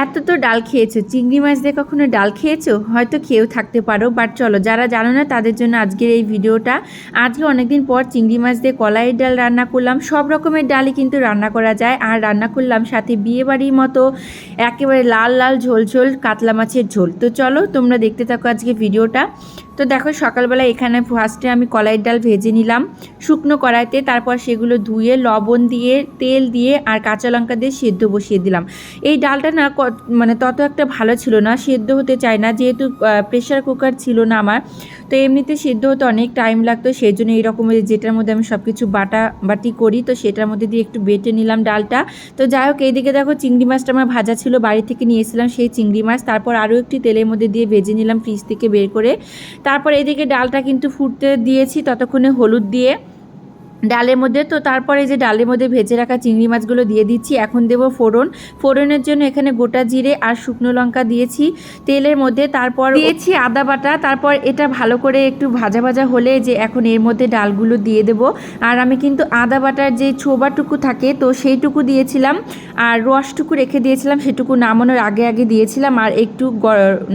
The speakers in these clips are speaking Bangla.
এত তো ডাল খেয়েছো। চিংড়ি মাছ দিয়ে কখনো ডাল খেয়েছো? হয়তো খেয়েও থাকতে পারো বাট চলো, যারা জানো না, তাদের জন্য আজকের এই ভিডিওটা। আজকে অনেকদিন পর চিংড়ি মাছ দিয়ে কলাইয়ের ডাল রান্না করলাম। সব রকমের ডালই কিন্তু রান্না করা যায়। আর রান্না করলাম সাথে বিয়েবাড়ির মতো একেবারে লাল লাল ঝোল ঝোল কাতলা মাছের ঝোল। তো চলো, তোমরা দেখতে থাকো আজকে ভিডিওটা। তো দেখো সকালবেলা এখানে ফার্স্টে আমি কলাইয়ের ডাল ভেজে নিলাম, শুকনো কড়াইতে, তারপর সেগুলো ধুয়ে, লবণ দিয়ে, তেল দিয়ে আর কাঁচা লঙ্কা দিয়ে সেদ্ধ বসিয়ে দিলাম। এই ডালটা না মানে তত একটা ভালো ছিল না, সেদ্ধ হতে চায় না, যেহেতু প্রেশার কুকার ছিল না আমার, তো এমনিতে সেদ্ধ হতে অনেক টাইম লাগতো সেই জন্য এই রকমের যেটার মধ্যে আমি সব কিছু বাটা, বাটি করি, তো সেটার মধ্যে দিয়ে একটু বেটে নিলাম ডালটা। তো যাই হোক, এইদিকে দেখো চিংড়ি মাছটা আমার ভাজা ছিল, বাড়ি থেকে নিয়েছিলাম সেই চিংড়ি মাছ, তারপর আরও একটি তেলের মধ্যে দিয়ে ভেজে নিলাম ফ্রিজ থেকে বের করে। তারপর এদিকে ডালটা কিন্তু ফুটতে দিয়েছি ততক্ষণে হলুদ দিয়ে। ডালের মধ্যে, তো তারপরে যে ডালের মধ্যে ভেজে রাখা চিংড়ি মাছগুলো দিয়ে দিচ্ছি। এখন দেবো ফোড়ন। ফোড়নের জন্য এখানে গোটা জিরে আর শুকনো লঙ্কা দিয়েছি। তেলের মধ্যে তারপর দিয়েছি আদা বাটা। তারপর এটা ভালো করে একটু ভাজা ভাজা হলে যে এখন এর মধ্যে ডালগুলো দিয়ে দেব। আর আমি কিন্তু আদা বাটার যে ছোবাটুকু থাকে, তো সেইটুকু দিয়েছিলাম। আর রসটুকু রেখে দিয়েছিলাম, সেটুকু নামানোর আগে আগে দিয়েছিলাম। আর একটু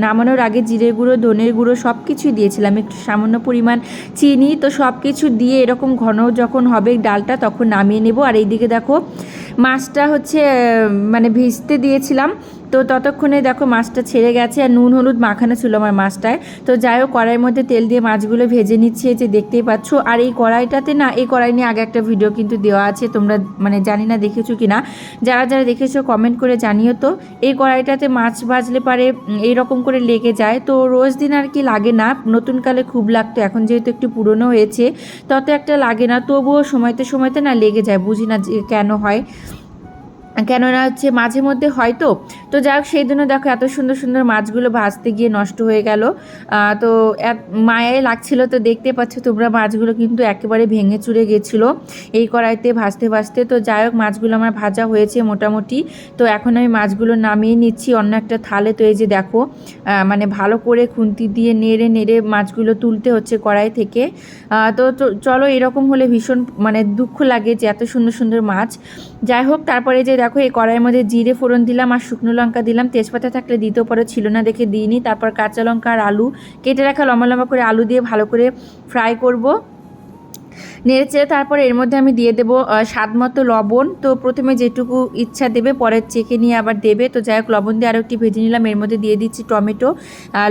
নামানোর আগে জিরে গুঁড়ো, ধনের গুঁড়ো সব কিছুই দিয়েছিলাম। একটু সামান্য পরিমাণ চিনি, তো সব কিছু দিয়ে এরকম ঘন যখন যখন হবে ডালটা তখন নামিয়ে নেব। আর এইদিকে দেখো মাছটা হচ্ছে মানে ভিজতে দিয়েছিলাম। তো ততক্ষণে দেখো মাছটা ছেড়ে গেছে আর নুন, হলুদ মাখানো ছিল আমার মাছটায়। তো যাই হোক, কড়াইয়ের মধ্যে তেল দিয়ে মাছগুলো ভেজে নিচ্ছি যে দেখতেই পাচ্ছ। আর এই কড়াইটাতে না, এই কড়াই নিয়ে আগে একটা ভিডিও কিন্তু দেওয়া আছে, তোমরা মানে জানি না দেখেছ কি না যারা যারা দেখেছ কমেন্ট করে জানিও তো। এই কড়াইটাতে মাছ ভাজলে পারে এইরকম করে লেগে যায়। তো রোজ দিন আর কি লাগে না নতুনকালে খুব লাগতো, এখন যেহেতু একটু পুরনো হয়েছে, তত একটা লাগে না। তবুও সময়তে সময়তে না লেগে যায়, বুঝি না কেন হয়। কেননা হচ্ছে মাঝে মধ্যে হয়তো, তো যাই হোক সেই জন্য দেখো এত সুন্দর সুন্দর মাছগুলো ভাজতে গিয়ে নষ্ট হয়ে গেল। তো মায়ায় লাগছিল, তো দেখতে পাচ্ছ তোমরা মাছগুলো কিন্তু একেবারে ভেঙে চুরে গেছিল এই কড়াইতে ভাজতে ভাজতে। তো যাই হোক, মাছগুলো আমার ভাজা হয়েছে মোটামুটি। তো এখন আমি মাছগুলো নামিয়ে নিচ্ছি অন্য একটা থালে। তো এই যে দেখো মানে ভালো করে খুন্তি দিয়ে নেড়ে নেড়ে মাছগুলো তুলতে হচ্ছে কড়াই থেকে। তো চলো এরকম হলে ভীষণ মানে দুঃখ লাগে যে এত সুন্দর সুন্দর মাছ। যাই হোক, তারপরে যে দেখো, এই কড়াইয়ের মধ্যে জিরে ফোড়ন দিলাম আর শুকনো লঙ্কা দিলাম। তেজপাতা থাকলে দিতেও পরে, ছিল না দেখে দিইনি। তারপর কাঁচা লঙ্কা আর আলু কেটে রাখা লম্বা লম্বা করে আলু দিয়ে ভালো করে ফ্রাই করব। নেড়েচেড়ে তারপরে এর মধ্যে আমি দিয়ে দেবো স্বাদ মতো লবণ। তো প্রথমে যেটুকু ইচ্ছা দেবে পরে চেকে নিয়ে আবার দেবে। তো যাই হোক, লবণ দিয়ে আরও একটু ভেজে নিলাম। এর মধ্যে দিয়ে দিচ্ছি টমেটো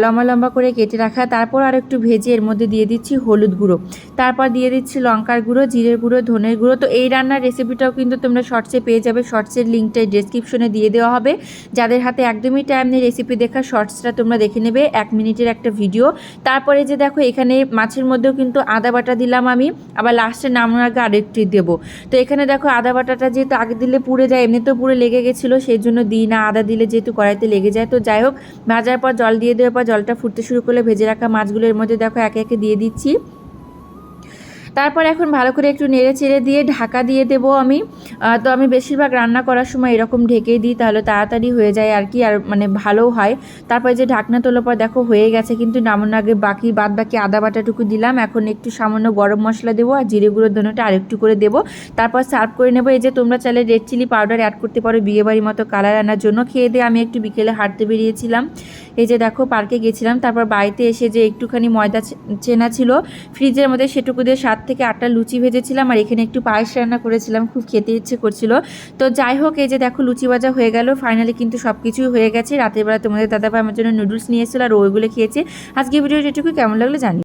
লম্বা লম্বা করে কেটে রাখা। তারপর আর একটু ভেজে এর মধ্যে দিয়ে দিচ্ছি হলুদ গুঁড়ো। তারপর দিয়ে দিচ্ছি লঙ্কার গুঁড়ো, জিরের গুঁড়ো, ধনের গুঁড়ো। তো এই রান্নার রেসিপিটাও কিন্তু তোমরা শর্টসে পেয়ে যাবে। শর্টসের লিঙ্কটা ডিসক্রিপশনে দিয়ে দেওয়া হবে। যাদের হাতে একদমই টাইম নেই রেসিপি দেখা শর্টসটা তোমরা দেখে নেবে। এক মিনিটের একটা ভিডিও তারপরে যে দেখো, এখানে মাছের মধ্যেও কিন্তু আদা বাটা দিলাম আমি। আবার লাস্টে নামানোর আগে আরেকটি দেবো। তো এখানে দেখো আদা বাটাটা যেহেতু আগে দিলে পুড়ে যায়, এমনিতেও পুড়ে লেগে গেছিল সেই জন্য দিই না, আদা দিলে যেহেতু কড়াইতে লেগে যায়। তো যাই হোক, ভাজার পর জল দিয়ে দেওয়ার পর জলটা ফুটতে শুরু করলে ভেজে রাখা মাছগুলোর মধ্যে দেখো একে একে দিয়ে দিচ্ছি। তারপর এখন ভালো করে একটু নেড়ে চেড়ে দিয়ে ঢাকা দিয়ে দেব আমি। তো আমি বেশিরভাগ রান্না করার সময় এরকম ঢেকেই দিই, তাহলে তাড়াতাড়ি হয়ে যায় আর কি, আর মানে ভালোও হয়। তারপরে যে ঢাকনা তোলার পর দেখো হয়ে গেছে, কিন্তু নামানোর আগে বাকি, বাদ বাকি আদা বাটাটুকু দিলাম। এখন একটু সামান্য গরম মশলা দেবো আর জিরে গুঁড়োর ধনেটা আরেকটু করে দেবো। তারপর সার্ভ করে নেব এই যে তোমরা চাইলে রেড চিলি পাউডার অ্যাড করতে পারো বিয়েবাড়ির মতো কালার আনার জন্য। খেয়ে দিয়ে আমি একটু বিকেলে হাঁটতে বেরিয়েছিলাম। এই যে দেখো পার্কে গেছিলাম, তারপর বাড়িতে এসে যে একটুখানি ময়দা চেনা ছিল ফ্রিজের মধ্যে সেটুকু দিয়ে সাত থেকে আটটা লুচি ভেজেছিলাম আর এখানে একটু পায়েস রান্না করেছিলাম, খুব খেতে ইচ্ছে করছিল। তো যাই হোক, এই যে দেখো লুচি ভাজা হয়ে গেল ফাইনালি কিন্তু সব কিছুই হয়ে গেছে। রাতের বেলা তোমাদের দাদাভাই আমার জন্য নুডলস নিয়ে এসেছিল আর ওইগুলো খেয়েছে। আজকে ভিডিওটা এটুকু কেমন লাগল জানি